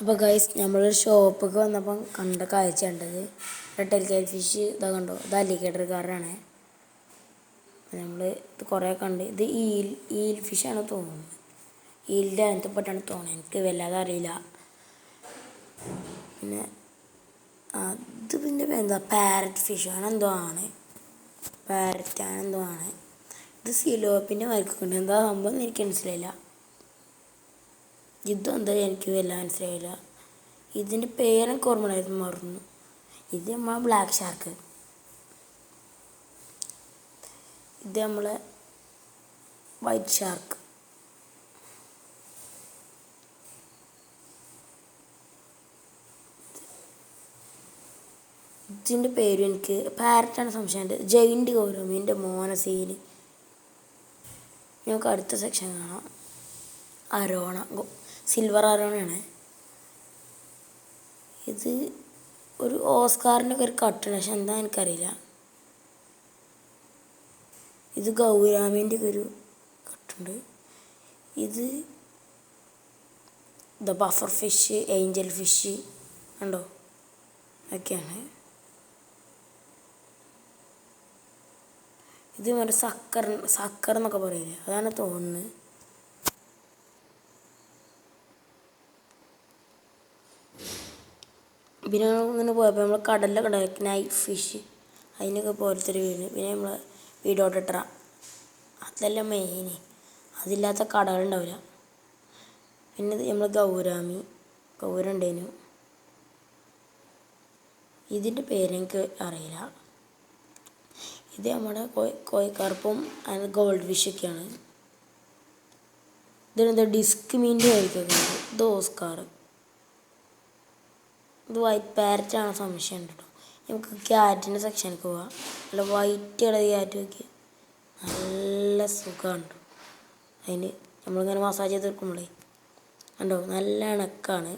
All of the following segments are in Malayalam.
അപ്പോൾ ഗൈസ് നമ്മളൊരു ഷോപ്പിലേക്ക് വന്നപ്പം കണ്ട കാഴ്ച കണ്ടത് റെഡ് കെൽ ഫിഷ് ഇതാ കണ്ടോ? ഇത് അലിഗേറ്റർ കാറാണ് നമ്മൾ ഇത് കുറേ കണ്ട്. ഇത് ഈൽ ഈൽ ഫിഷാണ് തോന്നുന്നത്. ഈലിന്റെ അതിനകത്ത് പെട്ടാണ് തോന്നുന്നത്. എനിക്ക് വല്ലാതെ അറിയില്ല. പിന്നെ അത് പിന്നെ എന്താ? പാരറ്റ് ഫിഷ് അങ്ങനെ എന്തോ ആണ്. പാരറ്റ് എന്തോ ആണ്. ഇത് സിലോപ്പിന്റെ മരിക്കുന്നുണ്ട് എന്താ സംഭവം എനിക്ക് മനസ്സിലായില്ല. ഇതെന്താ എനിക്ക് വല്ല മനസ്സിലായില്ല. ഇതിന്റെ പേരൊക്കെ ഓർമ്മ മറന്നു. ഇത് നമ്മളെ ബ്ലാക്ക് ഷാർക്ക് ഇത് നമ്മളെ വൈറ്റ് ഷാർക്ക് ഇതിന്റെ പേര് എനിക്ക് പാരറ്റാണ് സംശയം ജയിന്റ് ഗൗരവമിന്റെ മോനസീന് നമുക്ക് അടുത്ത സെക്ഷൻ കാണാം. അരോണ. സിൽവർ ആരോണാണ്? ഇത് ഒരു ഓസ്കാറിന്റെ ഒരു കട്ടാണ് പക്ഷെ എന്താ എനിക്കറിയില്ല. ഇത് ഗൗരാമിന്റെ ഒരു കട്ടുണ്ട് ഇത് the puffer fish angel fish ഉണ്ടോ ഒക്കെയാണ് ഇത് മറ്റേ സക്കർ സക്കർ എന്നൊക്കെ പറയില്ലേ? അതാണ് തോന്നുന്നത്. പിന്നെ ഇങ്ങനെ പോയപ്പോൾ നമ്മൾ കടലിലൊക്കെ നൈറ്റ് ഫിഷ് അതിനൊക്കെ പോലത്തെ ഒരു വീട്. പിന്നെ നമ്മൾ വീടോട്ടിട്ട അതല്ല മെയിൻ അതില്ലാത്ത കടകളുണ്ടാവില്ല പിന്നെ നമ്മൾ ഗൗരാമി. ഗൗരണ്ടേനു ഇതിന്റെ പേരെനിക്ക് അറിയില്ല. ഇത് നമ്മുടെ കോയ് കോയിക്കറുപ്പും അതിന് ഗോൾഡ് ഫിഷൊക്കെയാണ് ഇതിനെന്താ ഡിസ്ക് മീന്റെ ആയിരിക്കും ദോസ്കാർ ഇത് വൈറ്റ് പാരറ്റാണ് സംശയം ഉണ്ട്? നമുക്ക് ക്യാറ്റിന്റെ സെക്ഷനിലേക്ക് പോവാം. നല്ല വൈറ്റ് കളർ ക്യാറ്റ് നോക്കി നല്ല സുഖമാണ് അതിന് നമ്മളിങ്ങനെ മസാജ് ചെയ്ത് കൊടുക്കുമ്പോഴേ കണ്ടോ? നല്ല ഇണക്കാണ്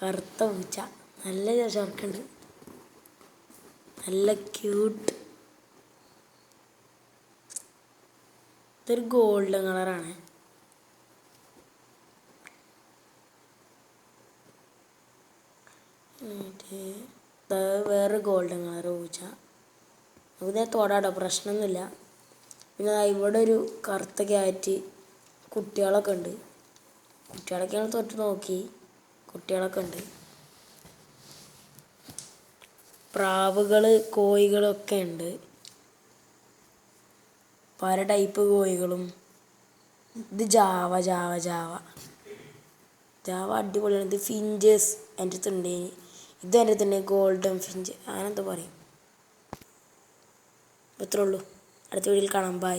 കറുത്ത പൂച്ച. നല്ല ചെറുക്കുണ്ട്. നല്ല ക്യൂട്ട് ഇതൊരു ഗോൾഡൻ കളറാണ് എന്നിട്ട് ഇത് വേറെ ഗോൾഡൻ കളർ പൂച്ച. നമുക്കിതിനെ തൊടാട്ടോ പ്രശ്നമൊന്നുമില്ല പിന്നെ ഇവിടെ ഒരു കറുത്ത ക്യാറ്റ് കുട്ടികളൊക്കെ ഉണ്ട്. കുട്ടികളൊക്കെ ഞങ്ങൾ തൊട്ട് നോക്കി. കുട്ടികളൊക്കെ ഉണ്ട്. പ്രാവുകൾ കോഴികളൊക്കെ ഉണ്ട്. പല ടൈപ്പ് കോഴികളും. ഇത് ജാവ ജാവ ജാവ. ജാവ അടിപൊളിയാണ്. ഇത് ഫിഞ്ചേഴ്സ് എന്റെ അടുത്തുണ്ട്. ഇത് തന്നെ ഗോൾഡൻ ഫിഞ്ച് അങ്ങനെന്തോ പറയും. ഇത്രേ ഉള്ളൂ. അടുത്ത വീഡിയോയിൽ കാണാം. ബൈ